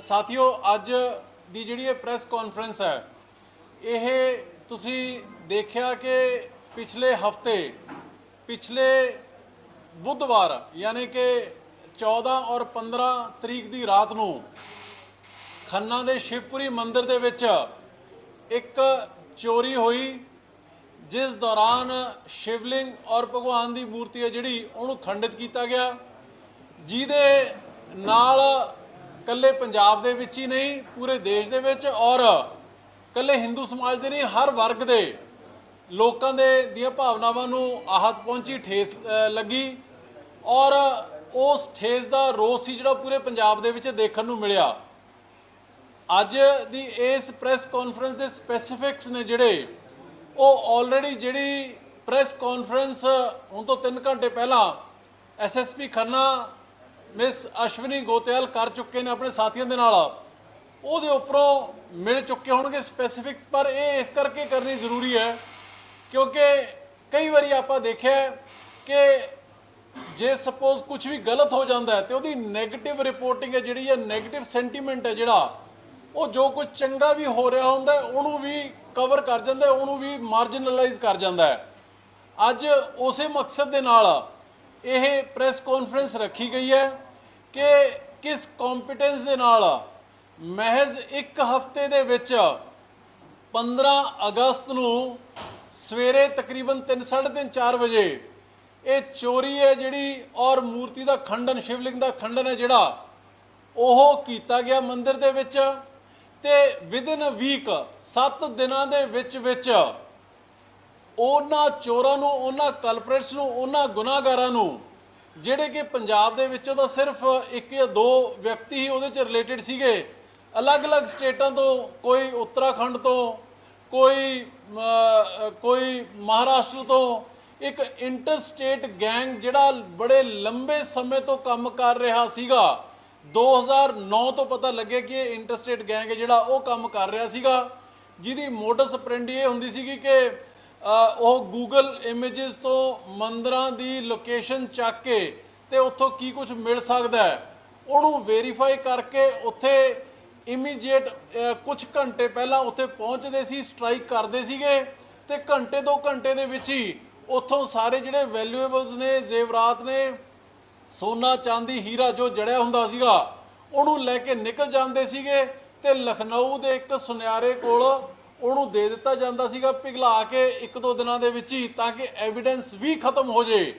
ਸਾਥੀਓ, ਅੱਜ ਦੀ ਜਿਹੜੀ ਇਹ ਪ੍ਰੈਸ ਕਾਨਫਰੰਸ ਹੈ, ਇਹ ਤੁਸੀਂ ਦੇਖਿਆ ਕਿ ਪਿਛਲੇ ਹਫ਼ਤੇ, ਪਿਛਲੇ ਬੁੱਧਵਾਰ, ਯਾਨੀ ਕਿ 14 ਔਰ 15 ਤਰੀਕ ਦੀ ਰਾਤ ਨੂੰ ਖੰਨਾ ਦੇ ਸ਼ਿਵਪੁਰੀ ਮੰਦਿਰ ਦੇ ਵਿੱਚ ਇੱਕ ਚੋਰੀ ਹੋਈ, ਜਿਸ ਦੌਰਾਨ ਸ਼ਿਵਲਿੰਗ ਔਰ ਭਗਵਾਨ ਦੀ ਮੂਰਤੀ ਹੈ ਜਿਹੜੀ, ਉਹਨੂੰ ਖੰਡਿਤ ਕੀਤਾ ਗਿਆ। ਜਿਹਦੇ ਨਾਲ ਕੱਲੇ ਪੰਜਾਬ ਦੇ ਵਿੱਚ ਹੀ ਨਹੀਂ, ਪੂਰੇ ਦੇਸ਼ ਦੇ ਵਿੱਚ ਔਰ ਕੱਲੇ ਹਿੰਦੂ ਸਮਾਜ ਦੇ ਨਹੀਂ, ਹਰ ਵਰਗ ਦੇ ਲੋਕਾਂ ਦੇ ਦੀਆਂ ਭਾਵਨਾਵਾਂ ਨੂੰ ਆਹਤ ਪਹੁੰਚੀ, ਠੇਸ ਲੱਗੀ ਔਰ ਉਸ ਠੇਸ ਦਾ ਰੋਸ ਸੀ ਜਿਹੜਾ ਪੂਰੇ ਪੰਜਾਬ ਦੇ ਵਿੱਚ ਦੇਖਣ ਨੂੰ ਮਿਲਿਆ। ਅੱਜ ਦੀ ਇਸ ਪ੍ਰੈਸ ਕਾਨਫਰੰਸ ਦੇ ਸਪੈਸੀਫਿਕਸ ਨੇ ਜਿਹੜੇ, ਉਹ ਆਲਰੇਡੀ ਜਿਹੜੀ ਪ੍ਰੈਸ ਕਾਨਫਰੰਸ, ਹੁਣ ਤੋਂ 3 ਘੰਟੇ ਪਹਿਲਾਂ ਐਸਐਸਪੀ ਖੰਨਾ ਮਿਸ ਅਸ਼ਵਨੀ ਗੋਤਿਆਲ ਕਰ ਚੁੱਕੇ ਨੇ ਆਪਣੇ ਸਾਥੀਆਂ ਦੇ ਨਾਲ। ਉਹਦੇ ਉੱਪਰੋਂ ਮਿਲ ਚੁੱਕੇ ਹੋਣਗੇ ਸਪੈਸੀਫਿਕਸ ਪਰ ਇਹ ਇਸ ਕਰਕੇ ਕਰਨੀ ਜ਼ਰੂਰੀ ਹੈ, ਕਿਉਂਕਿ ਕਈ ਵਾਰੀ ਆਪਾਂ ਦੇਖਿਆ ਕਿ ਜੇ ਸਪੋਜ਼ ਕੁਝ ਵੀ ਗਲਤ ਹੋ ਜਾਂਦਾ ਹੈ, ਤੇ ਉਹਦੀ 네ਗੇਟਿਵ ਰਿਪੋਰਟਿੰਗ ਹੈ, ਜਿਹੜੀ ਹੈ 네ਗੇਟਿਵ ਸੈਂਟੀਮੈਂਟ ਹੈ ਜਿਹੜਾ, ਉਹ ਜੋ ਕੁਝ ਚੰਗਾ ਵੀ ਹੋ ਰਿਹਾ ਹੁੰਦਾ ਉਹਨੂੰ ਵੀ ਕਵਰ ਕਰ ਜਾਂਦਾ ਉਹਨੂੰ ਵੀ ਮਾਰਜਨਲਾਈਜ਼ ਕਰ ਜਾਂਦਾ ਹੈ। ਅੱਜ ਉਸੇ ਮਕਸਦ ਦੇ ਨਾਲ ਇਹ ਪ੍ਰੈਸ ਕਾਨਫਰੰਸ ਰੱਖੀ ਗਈ ਹੈ ਕਿ ਕਿਸ ਕੰਪੀਟੈਂਸ ਦੇ ਨਾਲ ਮਹਿਜ਼ ਇੱਕ ਹਫ਼ਤੇ ਦੇ ਵਿੱਚ 15 ਅਗਸਤ ਨੂੰ ਸਵੇਰੇ ਤਕਰੀਬਨ 3:30 4 ਵਜੇ ਇਹ ਚੋਰੀ ਹੈ ਜਿਹੜੀ ਔਰ ਮੂਰਤੀ ਦਾ ਖੰਡਨ, ਸ਼ਿਵਲਿੰਗ ਦਾ ਖੰਡਨ ਹੈ ਜਿਹੜਾ ਉਹ ਕੀਤਾ ਗਿਆ ਮੰਦਿਰ ਦੇ ਵਿੱਚ ਤੇ ਵਿਦਿਨ ਵੀਕ 7 ਦਿਨਾਂ ਦੇ ਵਿੱਚ ਵਿੱਚ ਉਹਨਾਂ ਚੋਰਾਂ ਨੂੰ, ਉਹਨਾਂ ਕਲਪਰੇਟਸ ਨੂੰ, ਉਹਨਾਂ ਗੁਨਾਹਗਾਰਾਂ ਨੂੰ, ਜਿਹੜੇ ਕਿ ਪੰਜਾਬ ਦੇ ਵਿੱਚੋਂ ਤਾਂ ਸਿਰਫ ਇੱਕ ਜਾਂ ਦੋ ਵਿਅਕਤੀ ਹੀ ਉਹਦੇ ਚ ਰਿਲੇਟਡ ਸੀਗੇ। ਅਲੱਗ-ਅਲੱਗ ਸਟੇਟਾਂ ਤੋਂ, ਕੋਈ ਉੱਤਰਾਖੰਡ ਤੋਂ, ਕੋਈ ਕੋਈ ਮਹਾਰਾਸ਼ਟਰ ਤੋਂ, ਇੱਕ ਇੰਟਰ ਸਟੇਟ ਗੈਂਗ ਜਿਹੜਾ ਬੜੇ ਲੰਬੇ ਸਮੇਂ ਤੋਂ ਕੰਮ ਕਰ ਰਿਹਾ ਸੀਗਾ। 2009 ਤੋਂ ਪਤਾ ਲੱਗੇ ਕਿ ਇਹ ਇੰਟਰ ਸਟੇਟ ਗੈਂਗ ਹੈ ਜਿਹੜਾ ਉਹ ਕੰਮ ਕਰ ਰਿਹਾ ਸੀਗਾ। ਜਿਹਦੀ ਮੋਟਸ ਆਪਰੈਂਡੀ ਇਹ ਹੁੰਦੀ ਸੀਗੀ ਕਿ ਉਹ ਗੂਗਲ ਇਮੇजेस ਤੋਂ ਮੰਦਰਾਂ ਦੀ ਲੋਕੇਸ਼ਨ ਚੱਕ ਕੇ ਤੇ ਉੱਥੋਂ ਕੀ ਕੁਝ ਮਿਲ ਸਕਦਾ ਹੈ, ਉਹਨੂੰ ਵੈਰੀਫਾਈ ਕਰਕੇ ਉੱਥੇ ਇਮੀਡੀਏਟ ਕੁਝ ਘੰਟੇ ਪਹਿਲਾਂ ਉੱਥੇ ਪਹੁੰਚਦੇ ਸੀ ਸਟ੍ਰਾਈਕ ਕਰਦੇ ਸੀਗੇ ਤੇ ਘੰਟੇ ਦੋ ਘੰਟੇ ਦੇ ਵਿੱਚ ਹੀ ਉੱਥੋਂ ਸਾਰੇ ਜਿਹੜੇ ਵੈਲਿਊਏਬਲਸ ਨੇ, ਜ਼ੇਵਰਾਤ ਨੇ, ਸੋਨਾ, ਚਾਂਦੀ, ਹੀਰਾ ਜੋ ਜੜਿਆ ਹੁੰਦਾ ਸੀਗਾ, ਉਹਨੂੰ ਲੈ ਕੇ ਨਿਕਲ ਜਾਂਦੇ ਸੀਗੇ ਤੇ ਲਖਨਊ ਦੇ ਇੱਕ ਸੁਨਿਆਰੇ ਕੋਲ ਉਹਨੂੰ ਦੇ ਦਿੱਤਾ ਜਾਂਦਾ ਸੀਗਾ ਪਿਘਲਾ ਕੇ ਇੱਕ ਦੋ ਦਿਨਾਂ ਦੇ ਵਿੱਚ ਹੀ ਤਾਂ ਕਿ ਐਵੀਡੈਂਸ ਵੀ ਖਤਮ ਹੋ ਜੇ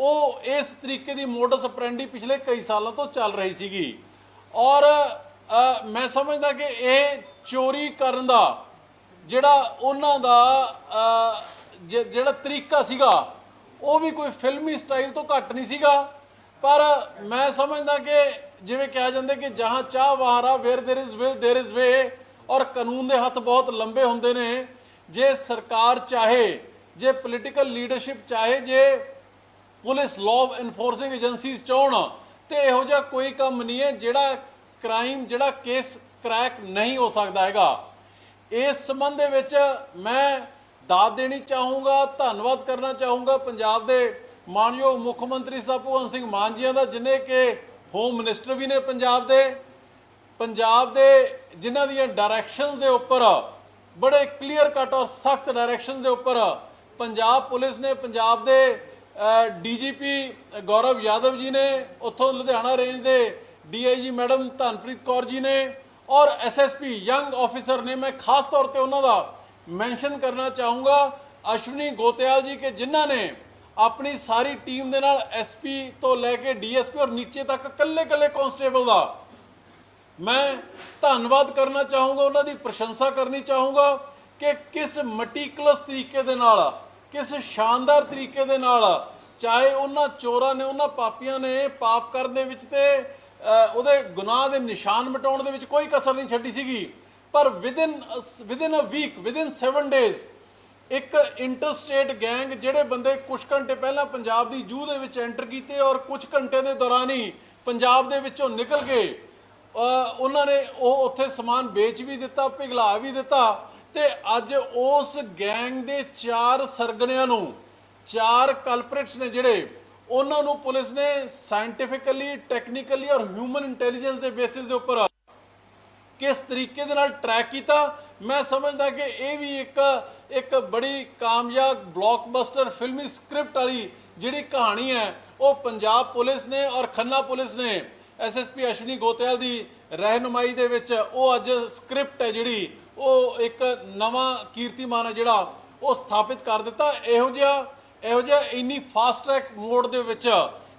ਉਹ ਇਸ ਤਰੀਕੇ ਦੀ ਮੋਡਸ ਅਪਰੈਂਡੀ ਪਿਛਲੇ ਕਈ ਸਾਲਾਂ ਤੋਂ ਚੱਲ ਰਹੀ ਸੀਗੀ ਔਰ ਅ, ਮੈਂ ਸਮਝਦਾ ਕਿ ਇਹ ਚੋਰੀ ਕਰਨ ਦਾ ਜਿਹੜਾ ਉਹਨਾਂ ਦਾ ਅ, ਜ- ਜਿਹੜਾ ਤਰੀਕਾ ਸੀਗਾ ਉਹ ਵੀ ਕੋਈ ਫਿਲਮੀ ਸਟਾਈਲ ਤੋਂ ਘੱਟ ਨਹੀਂ ਸੀਗਾ ਪਰ ਮੈਂ ਸਮਝਦਾ ਕਿ ਜਿਵੇਂ ਕਿਹਾ ਜਾਂਦਾ ਕਿ ਜਹਾਂ ਚਾਹ ਵਹਾਰਾ where there is will there is way ਔਰ ਕਾਨੂੰਨ ਦੇ ਹੱਥ ਬਹੁਤ ਲੰਬੇ ਹੁੰਦੇ ਨੇ। ਜੇ ਸਰਕਾਰ ਚਾਹੇ, ਜੇ ਪੋਲੀਟੀਕਲ ਲੀਡਰਸ਼ਿਪ ਚਾਹੇ, ਜੇ ਪੁਲਿਸ ਲਾਅ ਐਨਫੋਰਸਿੰਗ ਏਜੰਸੀਜ਼ ਚਾਹਣ ਤੇ ਇਹੋ ਜਿਹਾ ਕੋਈ ਕੰਮ ਨਹੀਂ ਹੈ ਜਿਹੜਾ ਕ੍ਰਾਈਮ ਜਿਹੜਾ ਕੇਸ ਕ੍ਰੈਕ ਨਹੀਂ ਹੋ ਸਕਦਾ ਹੈਗਾ। ਇਸ ਸੰਬੰਧ ਦੇ ਵਿੱਚ ਮੈਂ ਦਾਤ ਦੇਣੀ ਚਾਹੂੰਗਾ, ਧੰਨਵਾਦ ਕਰਨਾ ਚਾਹੂੰਗਾ ਪੰਜਾਬ ਦੇ ਮਾਨਯੋਗ ਮੁੱਖ ਮੰਤਰੀ ਸਾਹਿਬ ਭਗਵੰਤ ਸਿੰਘ ਮਾਨ ਜੀਆਂ ਦਾ, ਜਿਨੇ ਕਿ ਹੋਮ ਮਿਨਿਸਟਰ ਵੀ ਨੇ ਪੰਜਾਬ ਦੇ। ਪੰਜਾਬ ਦੇ ਜਿਨ੍ਹਾਂ ਦੀਆਂ ਡਾਇਰੈਕਸ਼ਨਸ ਦੇ ਉੱਪਰ ਬੜੇ ਕਲੀਅਰ ਕੱਟ ਔਰ ਸਖਤ ਡਾਇਰੈਕਸ਼ਨ ਦੇ ਉੱਪਰ ਪੰਜਾਬ ਪੁਲਿਸ ਨੇ ਪੰਜਾਬ ਦੇ ਡੀਜੀਪੀ ਗੌਰਵ ਯਾਦਵ ਜੀ ਨੇ, ਉੱਥੋਂ ਲੁਧਿਆਣਾ ਰੇਂਜ ਦੇ ਡੀਆਈਜੀ ਮੈਡਮ ਧਨਪ੍ਰੀਤ ਕੌਰ ਜੀ ਨੇ ਔਰ ਐਸਐਸਪੀ ਯੰਗ ਆਫੀਸਰ ਨੇ, ਮੈਂ ਖਾਸ ਤੌਰ ਤੇ ਉਹਨਾਂ ਦਾ ਮੈਂਸ਼ਨ ਕਰਨਾ ਚਾਹੂੰਗਾ। ਅਸ਼ਵਨੀ ਗੋਤਿਆਲ ਜੀ ਕਿ ਜਿਨ੍ਹਾਂ ਨੇ ਆਪਣੀ ਸਾਰੀ ਟੀਮ ਦੇ ਨਾਲ ਐਸਪੀ ਤੋਂ ਲੈ ਕੇ ਡੀਐਸਪੀ ਔਰ ਨੀਚੇ ਤੱਕ ਕੱਲੇ-ਕੱਲੇ ਕਾਂਸਟੇਬਲ ਦਾ ਮੈਂ ਧੰਨਵਾਦ ਕਰਨਾ ਚਾਹੂੰਗਾ, ਉਹਨਾਂ ਦੀ ਪ੍ਰਸ਼ੰਸਾ ਕਰਨੀ ਚਾਹੂੰਗਾ ਕਿ ਕਿਸ ਮਟੀਕਲਸ ਤਰੀਕੇ ਦੇ ਨਾਲ, ਕਿਸ ਸ਼ਾਨਦਾਰ ਤਰੀਕੇ ਦੇ ਨਾਲ, ਚਾਹੇ ਉਹਨਾਂ ਚੋਰਾਂ ਨੇ, ਉਹਨਾਂ ਪਾਪੀਆਂ ਨੇ ਪਾਪ ਕਰਨ ਦੇ ਵਿੱਚ ਤੇ ਉਹਦੇ ਗੁਨਾਹ ਦੇ ਨਿਸ਼ਾਨ ਮਿਟਾਉਣ ਦੇ ਵਿੱਚ ਕੋਈ ਕਸਰ ਨਹੀਂ ਛੱਡੀ ਸੀਗੀ। ਪਰ within within a week within 7 days ਇੱਕ ਇੰਟਰਸਟੇਟ ਗੈਂਗ ਜਿਹੜੇ ਬੰਦੇ ਕੁਝ ਘੰਟੇ ਪਹਿਲਾਂ ਪੰਜਾਬ ਦੀ ਜੂਹ ਦੇ ਵਿੱਚ ਐਂਟਰ ਕੀਤੇ ਔਰ ਕੁਝ ਘੰਟੇ ਦੇ ਦੌਰਾਨ ਹੀ ਪੰਜਾਬ ਦੇ ਵਿੱਚੋਂ ਨਿਕਲ ਕੇ ਉਹਨਾਂ ਨੇ ਉਹ ਉੱਥੇ ਸਮਾਨ ਵੇਚ ਵੀ ਦਿੱਤਾ, ਪਿਘਲਾ ਵੀ ਦਿੱਤਾ ਤੇ ਅੱਜ ਉਸ ਗੈਂਗ ਦੇ ਚਾਰ ਸਰਗਣਿਆਂ ਨੂੰ, ਚਾਰ ਕਲਪ੍ਰਿਟਸ ਨੇ ਜਿਹੜੇ, ਉਹਨਾਂ ਨੂੰ ਪੁਲਿਸ ਨੇ ਸਾਇੰਟੀਫਿਕਲੀ ਟੈਕਨੀਕਲੀ ਔਰ ਹਿਊਮਨ ਇੰਟੈਲੀਜੈਂਸ ਦੇ ਬੇਸਿਸ ਦੇ ਉੱਪਰ ਕਿਸ ਤਰੀਕੇ ਦੇ ਨਾਲ ਟਰੈਕ ਕੀਤਾ, ਮੈਂ ਸਮਝਦਾ ਕਿ ਇਹ ਵੀ ਇੱਕ ਇੱਕ ਬੜੀ ਕਾਮਯਾਬ ਬਲੌਕਬਸਟਰ ਫਿਲਮੀ ਸਕ੍ਰਿਪਟ ਵਾਲੀ ਜਿਹੜੀ ਕਹਾਣੀ ਹੈ, ਉਹ ਪੰਜਾਬ ਪੁਲਿਸ ਨੇ ਔਰ ਖੰਨਾ ਪੁਲਿਸ ਨੇ ਐਸਐਸਪੀ ਅਸ਼ਵਨੀ ਗੋਤਿਆਲ ਦੀ ਰਹਿਨੁਮਾਈ ਦੇ ਵਿੱਚ ਉਹ ਅੱਜ ਸਕ੍ਰਿਪਟ ਹੈ ਜਿਹੜੀ ਉਹ ਇੱਕ ਨਵਾਂ ਕੀਰਤੀਮਾਨ ਹੈ ਜਿਹੜਾ ਉਹ ਸਥਾਪਿਤ ਕਰ ਦਿੱਤਾ। ਇਹੋ ਜਿਹਾ ਇਹੋ ਜਿਹਾ ਇੰਨੀ ਫਾਸਟ ਟਰੈਕ ਮੋਡ ਦੇ ਵਿੱਚ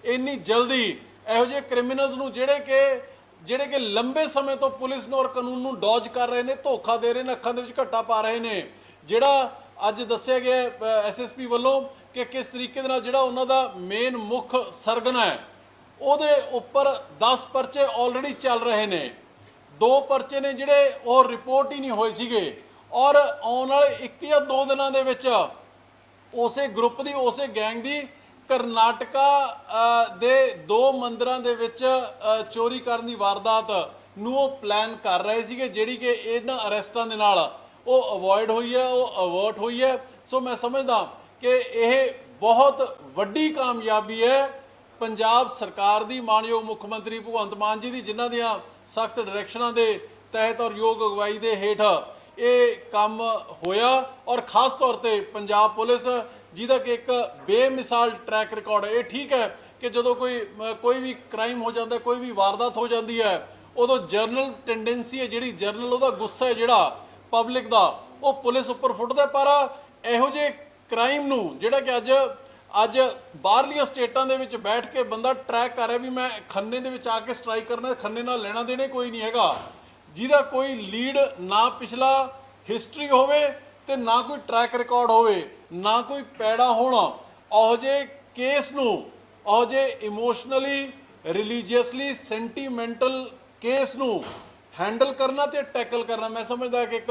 ਇੰਨੀ ਜਲਦੀ ਇਹੋ ਜਿਹੇ ਕ੍ਰਿਮੀਨਲਸ ਨੂੰ ਜਿਹੜੇ ਕਿ ਜਿਹੜੇ ਕਿ ਲੰਬੇ ਸਮੇਂ ਤੋਂ ਪੁਲਿਸ ਨੂੰ ਔਰ ਕਾਨੂੰਨ ਨੂੰ ਡੌਜ ਕਰ ਰਹੇ ਨੇ, ਧੋਖਾ ਦੇ ਰਹੇ ਨੇ, ਅੱਖਾਂ ਦੇ ਵਿੱਚ ਘੱਟਾ ਪਾ ਰਹੇ ਨੇ, ਜਿਹੜਾ ਅੱਜ ਦੱਸਿਆ ਗਿਆ ਐਸਐਸਪੀ ਵੱਲੋਂ ਕਿ ਕਿਸ ਤਰੀਕੇ ਦੇ ਨਾਲ ਜਿਹੜਾ ਉਹਨਾਂ ਦਾ ਮੇਨ ਮੁੱਖ ਸਰਗਨਾ ਹੈ ਉਹਦੇ ਉੱਪਰ 10 ਪਰਚੇ ਆਲਰੇਡੀ ਚੱਲ ਰਹੇ ਨੇ। ਦੋ ਪਰਚੇ ਨੇ ਜਿਹੜੇ ਉਹ ਰਿਪੋਰਟ ਹੀ ਨਹੀਂ ਹੋਏ ਸੀਗੇ। ਔਰ ਆਉਣ ਵਾਲੇ ਇੱਕ ਜਾਂ ਦੋ ਦਿਨਾਂ ਦੇ ਵਿੱਚ ਉਸੇ ਗਰੁੱਪ ਦੀ, ਉਸੇ ਗੈਂਗ ਦੀ ਕਰਨਾਟਕਾ ਦੇ ਦੋ ਮੰਦਰਾਂ ਦੇ ਵਿੱਚ ਚੋਰੀ ਕਰਨ ਦੀ ਵਾਰਦਾਤ ਨੂੰ ਉਹ ਪਲਾਨ ਕਰ ਰਹੇ ਸੀਗੇ, ਜਿਹੜੀ ਕਿ ਇਹਨਾਂ ਅਰੈਸਟਾਂ ਦੇ ਨਾਲ ਉਹ ਅਵੋਇਡ ਹੋਈ ਹੈ, ਉਹ ਅਵਰਟ ਹੋਈ ਹੈ। ਸੋ ਮੈਂ ਸਮਝਦਾ ਕਿ ਇਹ ਬਹੁਤ ਵੱਡੀ ਕਾਮਯਾਬੀ ਹੈ ਪੰਜਾਬ ਸਰਕਾਰ ਦੀ ਮਾਨਯੋਗ ਮੁੱਖ ਮੰਤਰੀ ਭਗਵੰਤ ਮਾਨ ਜੀ ਦੀ ਜਿਨ੍ਹਾਂ ਦੀਆਂ ਸਖਤ ਡਾਇਰੈਕਸ਼ਨਾਂ ਦੇ ਤਹਿਤ ਔਰ ਯੋਗ ਅਗਵਾਈ ਦੇ ਹੇਠ ਇਹ ਕੰਮ ਹੋਇਆ ਔਰ ਖਾਸ ਤੌਰ ਤੇ ਪੰਜਾਬ ਪੁਲਿਸ, ਜਿਹਦਾ ਕਿ ਇੱਕ ਬੇਮਿਸਾਲ ਟਰੈਕ ਰਿਕਾਰਡ ਹੈ। ਇਹ ਠੀਕ ਹੈ ਕਿ ਜਦੋਂ ਕੋਈ ਕੋਈ ਵੀ ਕ੍ਰਾਈਮ ਹੋ ਜਾਂਦਾ, ਕੋਈ ਵੀ ਵਾਰਦਾਤ ਹੋ ਜਾਂਦੀ ਹੈ, ਉਦੋਂ ਜਰਨਲ ਟੈਂਡੈਂਸੀ ਹੈ, ਜਿਹੜੀ ਜਰਨਲ ਉਹਦਾ ਗੁੱਸਾ ਹੈ ਜਿਹੜਾ ਪਬਲਿਕ ਦਾ, ਉਹ ਪੁਲਿਸ ਉੱਪਰ ਫੁੱਟਦਾ ਪਰ ਇਹੋ ਜਿਹੇ ਕ੍ਰਾਈਮ ਨੂੰ, ਜਿਹੜਾ ਕਿ ਅੱਜ ਅੱਜ ਬਾਹਰਲੀਆਂ ਸਟੇਟਾਂ ਦੇ ਵਿੱਚ ਬੈਠ ਕੇ ਬੰਦਾ ਟਰੈਕ ਕਰ ਰਿਹਾ ਵੀ ਮੈਂ ਖੰਨੇ ਦੇ ਵਿੱਚ ਆ ਕੇ ਸਟ੍ਰਾਈਕ ਕਰਨਾ ਖੰਨੇ ਨਾਲ ਲੈਣਾ ਦੇਣੇ ਕੋਈ ਨਹੀਂ ਹੈਗਾ। ਜਿਹਦਾ ਕੋਈ ਲੀਡ ਨਾ ਪਿਛਲਾ ਹਿਸਟਰੀ ਹੋਵੇ ਤੇ ਨਾ ਕੋਈ ਟਰੈਕ ਰਿਕਾਰਡ ਹੋਵੇ, ਨਾ ਕੋਈ ਪੈੜਾ ਹੋਣਾ, ਉਹ ਜਿਹੇ ਕੇਸ ਨੂੰ, ਉਹੋ ਜਿਹੇ ਇਮੋਸ਼ਨਲੀ ਰਿਲੀਜੀਅਸਲੀ ਸੈਂਟੀਮੈਂਟਲ ਕੇਸ ਨੂੰ ਹੈਂਡਲ ਕਰਨਾ ਤੇ ਟੈਕਲ ਕਰਨਾ। ਮੈਂ ਸਮਝਦਾ ਕਿ ਇੱਕ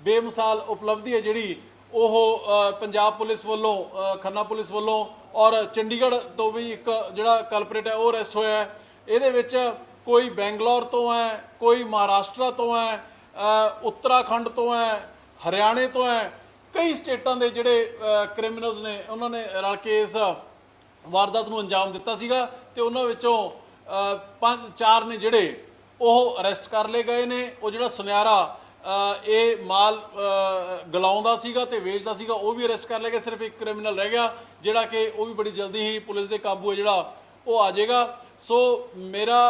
ਬੇਮਿਸਾਲ ਉਪਲਬਧੀ ਹੈ ਜਿਹੜੀ ਉਹ ਪੰਜਾਬ ਪੁਲਿਸ ਵੱਲੋਂ ਖੰਨਾ ਪੁਲਿਸ ਵੱਲੋਂ ਔਰ ਚੰਡੀਗੜ੍ਹ ਤੋਂ ਵੀ ਇੱਕ ਜਿਹੜਾ ਕਲਪਰੇਟ ਹੈ, ਉਹ ਅਰੈਸਟ ਹੋਇਆ ਹੈ। ਇਹਦੇ ਵਿੱਚ ਕੋਈ ਬੈਂਗਲੌਰ ਤੋਂ ਹੈ, ਕੋਈ ਮਹਾਰਾਸ਼ਟਰ ਤੋਂ ਹੈ ਉੱਤਰਾਖੰਡ ਤੋਂ ਹੈ, ਹਰਿਆਣੇ ਤੋਂ ਹੈ, ਕਈ ਸਟੇਟਾਂ ਦੇ ਜਿਹੜੇ ਕ੍ਰਿਮੀਨਲਸ ਨੇ, ਉਹਨਾਂ ਨੇ ਰਲ ਕੇ ਇਸ ਵਾਰਦਾਤ ਨੂੰ ਅੰਜਾਮ ਦਿੱਤਾ ਸੀਗਾ ਤੇ ਉਹਨਾਂ ਵਿੱਚੋਂ ਪੰਜ, ਚਾਰ ਨੇ ਜਿਹੜੇ ਉਹ ਅਰੈਸਟ ਕਰ ਲਏ ਗਏ ਨੇ। ਉਹ ਜਿਹੜਾ ਸੁਨਿਆਰਾ ਇਹ ਮਾਲ ਅ, ਗਲਾਉਂਦਾ ਸੀਗਾ ਤੇ ਵੇਚਦਾ ਸੀਗਾ ਉਹ ਵੀ ਅਰੈਸਟ ਕਰ ਲਿਆ ਗਿਆ ਸਿਰਫ ਇੱਕ ਕ੍ਰਿਮੀਨਲ ਰਹਿ ਗਿਆ ਜਿਹੜਾ ਕਿ ਉਹ ਵੀ ਬੜੀ ਜਲਦੀ ਹੀ ਪੁਲਿਸ ਦੇ ਕਾਬੂ ਹੈ ਜਿਹੜਾ ਉਹ ਆ ਜਾਏਗਾ। ਸੋ ਮੇਰਾ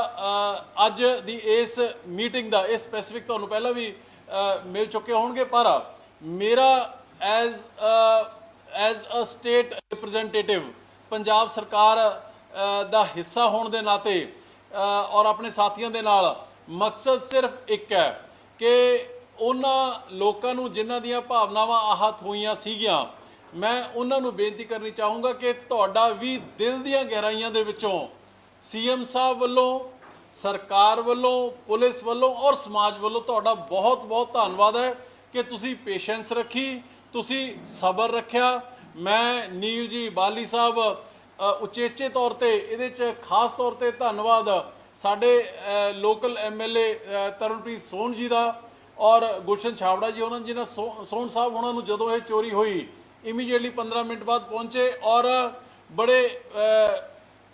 ਅੱਜ ਦੀ ਇਸ ਮੀਟਿੰਗ ਦਾ ਇਹ ਸਪੈਸੀਫਿਕ ਤੁਹਾਨੂੰ ਪਹਿਲਾਂ ਵੀ ਮਿਲ ਚੁੱਕੇ ਹੋਣਗੇ ਪਰ ਮੇਰਾ as as a state representative Punjab ਸਰਕਾਰ ਦਾ ਹਿੱਸਾ ਹੋਣ ਦੇ ਨਾਤੇ ਔਰ ਆਪਣੇ ਸਾਥੀਆਂ ਦੇ ਨਾਲ ਮਕਸਦ ਸਿਰਫ ਇੱਕ ਹੈ ਕਿ ਉਹਨਾਂ ਲੋਕਾਂ ਨੂੰ ਜਿਨ੍ਹਾਂ ਦੀਆਂ ਭਾਵਨਾਵਾਂ ਆਹਤ ਹੋਈਆਂ ਸੀਗੀਆਂ, ਮੈਂ ਉਹਨਾਂ ਨੂੰ ਬੇਨਤੀ ਕਰਨੀ ਚਾਹੂੰਗਾ ਕਿ ਤੁਹਾਡਾ ਵੀ ਦਿਲ ਦੀਆਂ ਗਹਿਰਾਈਆਂ ਦੇ ਵਿੱਚੋਂ ਸੀਐਮ ਸਾਹਿਬ ਵੱਲੋਂ, ਸਰਕਾਰ ਵੱਲੋਂ, ਪੁਲਿਸ ਵੱਲੋਂ ਔਰ ਸਮਾਜ ਵੱਲੋਂ ਤੁਹਾਡਾ ਬਹੁਤ ਬਹੁਤ ਧੰਨਵਾਦ ਹੈ ਕਿ ਤੁਸੀਂ ਪੇਸ਼ੈਂਸ ਰੱਖੀ, ਤੁਸੀਂ ਸਬਰ ਰੱਖਿਆ। ਮੈਂ ਨੀਲ ਜੀ ਬਾਲੀ ਸਾਹਿਬ ਉਚੇਚੇ ਤੌਰ ਤੇ ਇਹਦੇ 'ਚ ਖਾਸ ਤੌਰ ਤੇ ਧੰਨਵਾਦ। ਸਾਡੇ ਲੋਕਲ ਐਮਐਲਏ ਤਰਨਪ੍ਰੀਤ ਸੋਹਣ ਜੀ ਦਾ ਔਰ ਗੁਲਸ਼ਨ ਛਾਵੜਾ ਜੀ ਉਹਨਾਂ ਜਿਹਨਾਂ ਸੋ- ਸੋਹਣ ਸਾਹਿਬ ਉਹਨਾਂ ਨੂੰ ਜਦੋਂ ਇਹ ਚੋਰੀ ਹੋਈ ਇਮੀਡੀਏਟਲੀ 15 ਮਿੰਟ ਬਾਅਦ ਪਹੁੰਚੇ ਔਰ ਬੜੇ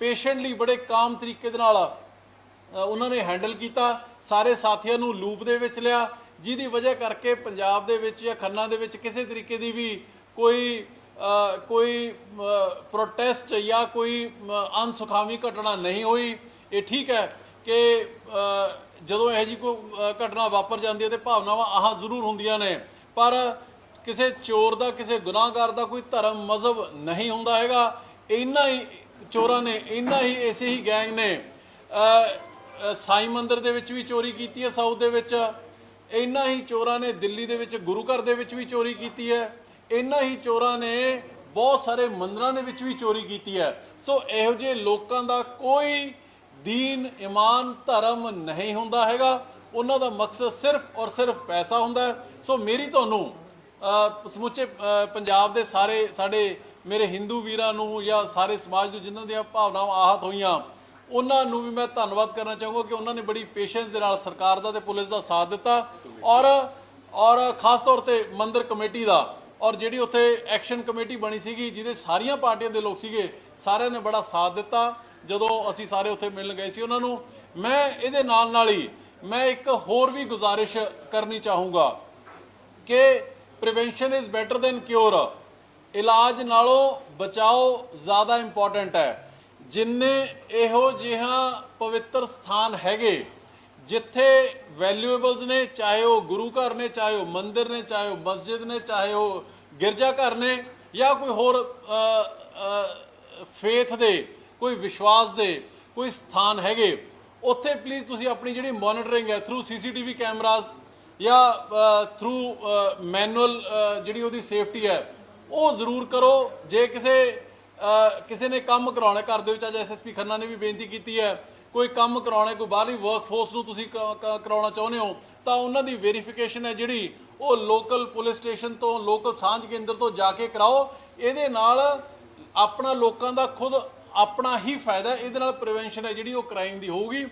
ਪੇਸ਼ੈਂਟਲੀ ਬੜੇ ਕਾਮ ਤਰੀਕੇ ਦੇ ਨਾਲ ਉਹਨਾਂ ਨੇ ਹੈਂਡਲ ਕੀਤਾ। ਸਾਰੇ ਸਾਥੀਆਂ ਨੂੰ ਲੂਪ ਦੇ ਵਿੱਚ ਲਿਆ ਜਿਹਦੀ ਵਜ੍ਹਾ ਕਰਕੇ ਪੰਜਾਬ ਦੇ ਵਿੱਚ ਜਾਂ ਖੰਨਾ ਦੇ ਵਿੱਚ ਕਿਸੇ ਤਰੀਕੇ ਦੀ ਵੀ ਕੋਈ ਕੋਈ ਪ੍ਰੋਟੈਸਟ ਜਾਂ ਕੋਈ ਅ, ਅਨਸੁਖਾਵੀ ਘਟਨਾ ਨਹੀਂ ਹੋਈ। ਇਹ ਠੀਕ ਹੈ ਕਿ ਜਦੋਂ ਇਹੋ ਜਿਹੀ ਕੋਈ ਘਟਨਾ ਵਾਪਰ ਜਾਂਦੀ ਹੈ ਤੇ ਭਾਵਨਾਵਾਂ ਆਹ ਜ਼ਰੂਰ ਹੁੰਦੀਆਂ ਨੇ। ਪਰ ਕਿਸੇ ਚੋਰ ਦਾ, ਕਿਸੇ ਗੁਨਾਹਗਾਰ ਦਾ ਕੋਈ ਧਰਮ, ਮਜ਼ਹਬ ਨਹੀਂ ਹੁੰਦਾ ਹੈਗਾ। ਇੰਨਾ ਹੀ ਚੋਰਾਂ ਨੇ, ਇੰਨਾ ਹੀ ਐਸੇ ਹੀ ਗੈਂਗ ਨੇ। ਸਾਈ ਮੰਦਰ ਦੇ ਵਿੱਚ ਵੀ ਚੋਰੀ ਕੀਤੀ ਹੈ, ਸਾਊਥ ਦੇ ਵਿੱਚ। ਇੰਨਾ ਹੀ ਚੋਰਾਂ ਨੇ ਦਿੱਲੀ ਦੇ ਵਿੱਚ, ਗੁਰੂ ਘਰ ਦੇ ਵਿੱਚ ਵੀ ਚੋਰੀ ਕੀਤੀ ਹੈ। ਇੰਨਾ ਹੀ ਚੋਰਾਂ ਨੇ ਬਹੁਤ ਸਾਰੇ ਮੰਦਰਾਂ ਦੇ ਵਿੱਚ ਵੀ ਚੋਰੀ ਕੀਤੀ ਹੈ। ਸੋ ਇਹੋ ਜਿਹੇ ਲੋਕਾਂ ਦਾ ਕੋਈ ਦੀਨ ਇਮਾਨ ਧਰਮ ਨਹੀਂ ਹੁੰਦਾ ਹੈਗਾ ਉਹਨਾਂ ਦਾ ਮਕਸਦ ਸਿਰਫ ਔਰ ਸਿਰਫ ਪੈਸਾ ਹੁੰਦਾ ਸੋ ਮੇਰੀ ਤੁਹਾਨੂੰ ਸਮੁੱਚੇ ਪੰਜਾਬ ਦੇ ਸਾਰੇ ਸਾਡੇ ਮੇਰੇ ਹਿੰਦੂ ਵੀਰਾਂ ਨੂੰ ਜਾਂ ਸਾਰੇ ਸਮਾਜ ਨੂੰ ਜਿਨ੍ਹਾਂ ਦੀਆਂ ਭਾਵਨਾਵਾਂ ਆਹਤ ਹੋਈਆਂ ਉਹਨਾਂ ਨੂੰ ਵੀ ਮੈਂ ਧੰਨਵਾਦ ਕਰਨਾ ਚਾਹੂੰਗਾ ਕਿ ਉਹਨਾਂ ਨੇ ਬੜੀ ਪੇਸ਼ੈਂਸ ਦੇ ਨਾਲ ਸਰਕਾਰ ਦਾ ਤੇ ਪੁਲਿਸ ਦਾ ਸਾਥ ਦਿੱਤਾ ਔਰ ਔਰ ਖਾਸ ਤੌਰ ਤੇ ਮੰਦਰ ਕਮੇਟੀ ਦਾ ਔਰ ਜਿਹੜੀ ਉੱਥੇ ਐਕਸ਼ਨ ਕਮੇਟੀ ਬਣੀ ਸੀਗੀ ਜਿਹਦੇ ਸਾਰੀਆਂ ਪਾਰਟੀਆਂ ਦੇ ਲੋਕ ਸੀਗੇ ਸਾਰਿਆਂ ਨੇ ਬੜਾ ਸਾਥ ਦਿੱਤਾ ਜਦੋਂ ਅਸੀਂ ਸਾਰੇ ਉੱਥੇ ਮਿਲਣ ਗਏ ਸੀ, ਉਹਨਾਂ ਨੂੰ ਮੈਂ ਇਹਦੇ ਨਾਲ ਨਾਲ ਹੀ ਮੈਂ ਇੱਕ ਹੋਰ ਵੀ ਗੁਜ਼ਾਰਿਸ਼ ਕਰਨੀ ਚਾਹੂੰਗਾ ਕਿ prevention is better than cure ਇਲਾਜ ਨਾਲੋਂ ਬਚਾਓ ਜ਼ਿਆਦਾ ਇੰਪੋਰਟੈਂਟ ਹੈ। ਜਿੰਨੇ ਇਹੋ ਜਿਹਾ ਪਵਿੱਤਰ ਸਥਾਨ ਹੈਗੇ, ਜਿੱਥੇ ਵੈਲਿਊਏਬਲਸ ਨੇ, ਚਾਹੇ ਉਹ ਗੁਰੂ ਘਰ ਨੇ, ਚਾਹੇ ਉਹ ਮੰਦਿਰ ਨੇ, ਚਾਹੇ ਉਹ ਮਸਜਿਦ ਨੇ, ਚਾਹੇ ਉਹ ਗਿਰਜਾ ਘਰ ਨੇ ਜਾਂ ਕੋਈ ਹੋਰ ਫੇਥ ਦੇ ਕੋਈ ਵਿਸ਼ਵਾਸ ਦੇ, ਕੋਈ ਸਥਾਨ ਹੈਗੇ, ਉੱਥੇ ਪਲੀਜ਼ ਤੁਸੀਂ ਆਪਣੀ ਜਿਹੜੀ ਮੋਨੀਟਰਿੰਗ ਹੈ ਥਰੂ ਸੀਸੀਟੀਵੀ ਕੈਮਰਾਜ਼ ਜਾਂ ਥਰੂ ਮੈਨੂਅਲ ਜਿਹੜੀ ਉਹਦੀ ਸੇਫਟੀ ਹੈ, ਉਹ ਜ਼ਰੂਰ ਕਰੋ। ਜੇ ਕਿਸੇ ਕਿਸੇ ਨੇ ਕੰਮ ਕਰਾਉਣਾ ਘਰ ਦੇ ਵਿੱਚ, ਅੱਜ ਐਸਐਸਪੀ ਖੰਨਾ ਨੇ ਵੀ ਬੇਨਤੀ ਕੀਤੀ ਹੈ, ਕੋਈ ਕੰਮ ਕਰਾਉਣਾ, ਕੋਈ ਬਾਹਰਲੀ ਵਰਕਫੋਰਸ ਨੂੰ ਤੁਸੀਂ ਕਰਾਉਣਾ ਚਾਹੁੰਦੇ ਹੋ, ਤਾਂ ਉਹਨਾਂ ਦੀ ਵੈਰੀਫਿਕੇਸ਼ਨ ਹੈ ਜਿਹੜੀ, ਉਹ ਲੋਕਲ ਪੁਲਿਸ ਸਟੇਸ਼ਨ ਤੋਂ ਲੋਕਲ ਸਾਂਝ ਕੇਂਦਰ ਤੋਂ ਜਾ ਕੇ ਕਰਾਓ। ਇਹਦੇ ਨਾਲ ਆਪਣਾ ਲੋਕਾਂ ਦਾ ਖੁਦ ਆਪਣਾ ਹੀ ਫਾਇਦਾ ਇਹਦੇ ਨਾਲ ਪ੍ਰੀਵੈਂਸ਼ਨ ਹੈ ਜਿਹੜੀ ਉਹ ਕ੍ਰਾਈਮ ਦੀ ਹੋਊਗੀ।